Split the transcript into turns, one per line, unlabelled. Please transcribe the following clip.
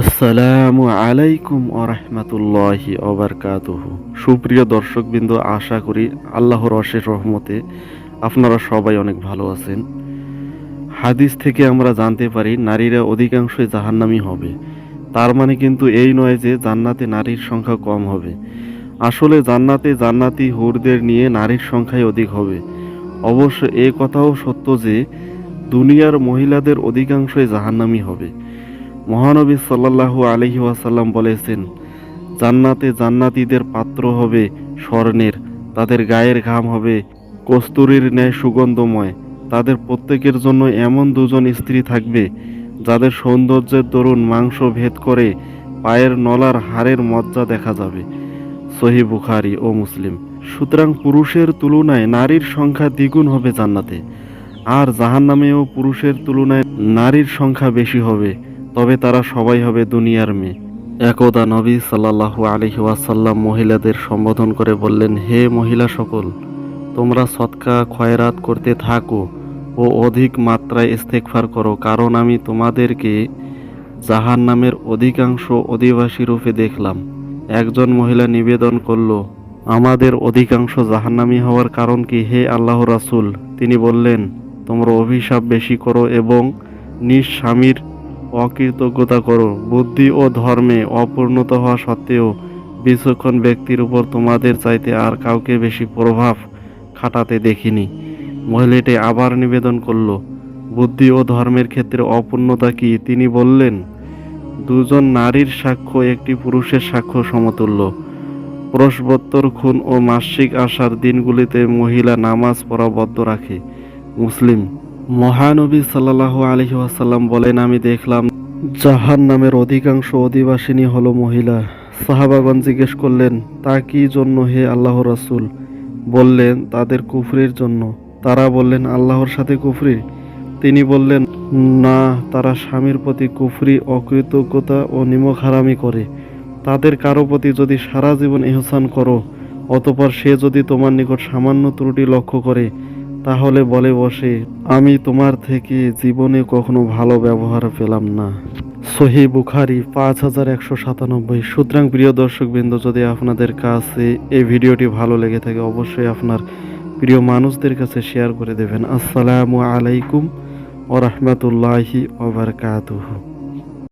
আসসালামু আলাইকুম আরহামতুল্লাহি অবরকাতুহ সুপ্রিয় দর্শকবৃন্দ, আশা করি আল্লাহর অশেষ রহমতে আপনারা সবাই অনেক ভালো আছেন। হাদিস থেকে আমরা জানতে পারি, নারীরা অধিকাংশই জাহান্নামী হবে। তার মানে কিন্তু এই নয় যে জান্নাতে নারীর সংখ্যা কম হবে। আসলে জান্নাতে জান্নাতি হুরদের নিয়ে নারীর সংখ্যাই অধিক হবে। অবশ্য এ কথাও সত্য যে, দুনিয়ার মহিলাদের অধিকাংশই জাহান্নামী হবে। মহানবী সাল্লাল্লাহু আলহি ওয়াসাল্লাম বলেছেন, জান্নাতে জান্নাতীদের পাত্র হবে স্বর্ণের, তাদের গায়ের ঘাম হবে কস্তুরীর ন্যায় সুগন্ধময় তাদের প্রত্যেকের জন্য এমন দুজন স্ত্রী থাকবে যাদের সৌন্দর্যের দরুন মাংস ভেদ করে পায়ের নলার হাড়ের মজ্জা দেখা যাবে। সহি বুখারি ও মুসলিম। সুতরাং পুরুষের তুলনায় নারীর সংখ্যা দ্বিগুণ হবে জান্নাতে, আর জাহান্নামেও পুরুষের তুলনায় নারীর সংখ্যা বেশি হবে। তবে তারা সবাই হবে দুনিয়ার মেয়ে। একদা নবী সাল্লাল্লাহু আলহি ওয়াসাল্লাম মহিলাদের সম্বোধন করে বললেন, হে মহিলা সকল, তোমরা সৎকা খয়রাত করতে থাকো ও অধিক মাত্রায় ইস্তেকফার করো, কারণ আমি তোমাদেরকে জাহান নামের অধিকাংশ অধিবাসী রূপে দেখলাম। একজন মহিলা নিবেদন করল, আমাদের অধিকাংশ জাহান্নামী হওয়ার কারণ কি, হে আল্লাহ রাসূল? তিনি বললেন, তোমরা অভিশাপ বেশি করো এবং নিজ স্বামীর অকৃতজ্ঞতা করো। বুদ্ধি ও ধর্মে অপূর্ণতা হওয়া সত্ত্বেও বিচক্ষণ ব্যক্তির উপর তোমাদের চাইতে আর কাউকে বেশি প্রভাব খাটাতে দেখিনি। মহিলাটি আবার নিবেদন করল, বুদ্ধি ও ধর্মের ক্ষেত্রে অপূর্ণতা কি? তিনি বললেন, দুজন নারীর সাক্ষ্য একটি পুরুষের সাক্ষ্য সমতুল্য। প্রশ্বোত্তর খুন ও মাসিক আসার দিনগুলিতে মহিলা নামাজ পড়া বদ্ধ রাখে। মুসলিম মহানবী সাল্লাল্লাহু আলহি আসাল্লাম বলেন, আমি দেখলাম জাহান নামের অধিকাংশ অধিবাসিনী হলো মহিলা। সাহাবাগণ জিজ্ঞেস করলেন, তা কি জন্য হে আল্লাহ রাসূল? বললেন, তাদের কুফরির জন্য। তারা বললেন, আল্লাহর সাথে কুফরি? তিনি বললেন, না, তারা স্বামীর প্রতি কুফরি, অকৃতজ্ঞতা ও নিমক হারামি করে। তাদের কারও প্রতি যদি সারা জীবন ইহসান করো, অতপর সে যদি তোমার নিকট সামান্য ত্রুটি লক্ষ্য করে তাহলে বলে বসে, আমি তোমার থেকে জীবনে কখনো ভালো ব্যবহার পেলাম না। সহি বুখারি, পাঁচ হাজার একশো সাতানব্বই। সুতরাং প্রিয় দর্শকবৃন্দ, যদি আপনাদের কাছে এই ভিডিওটি ভালো লেগে থাকে, অবশ্যই আপনার প্রিয় মানুষদের কাছে শেয়ার করে দেবেন। আসসালামু আলাইকুম ও রহমতুল্লাহি ওবরকাতুহু।